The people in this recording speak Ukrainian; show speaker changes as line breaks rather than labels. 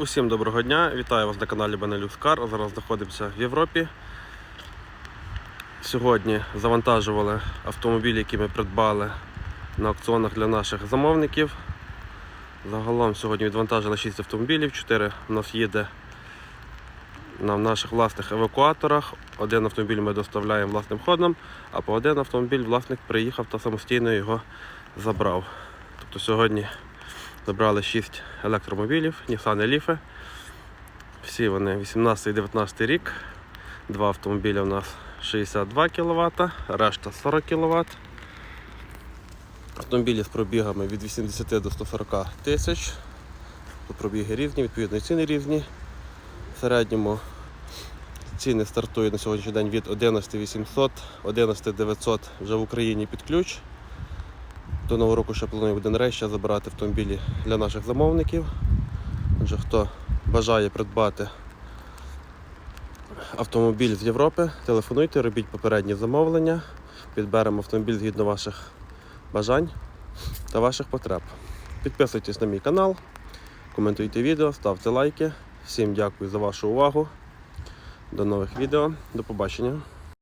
Усім доброго дня! Вітаю вас на каналі Benelux Car. Зараз знаходимося в Європі. Сьогодні завантажували автомобілі, які ми придбали на аукціонах для наших замовників. Загалом сьогодні відвантажили 6 автомобілів, 4 у нас їде на наших власних евакуаторах. Один автомобіль ми доставляємо власним ходом, а по один автомобіль власник приїхав та самостійно його забрав. Тобто сьогодні Забрали 6 електромобілів, Nissan Leaf. Всі вони 18-19 рік. Два автомобілі у нас 62 кВт, решта 40 кВт. Автомобілі з пробігами від 80 до 140 тисяч. Пробіги різні, відповідно ціни різні. В середньому ціни стартують на сьогоднішній день від 11 800, 11 900 вже в Україні під ключ. До нового року ще один рейс ще забирати автомобілі для наших замовників. Отже, хто бажає придбати автомобіль з Європи, телефонуйте, робіть попередні замовлення, підберемо автомобіль згідно ваших бажань та ваших потреб. Підписуйтесь на мій канал, коментуйте відео, ставте лайки. Всім дякую за вашу увагу. До нових відео. До побачення.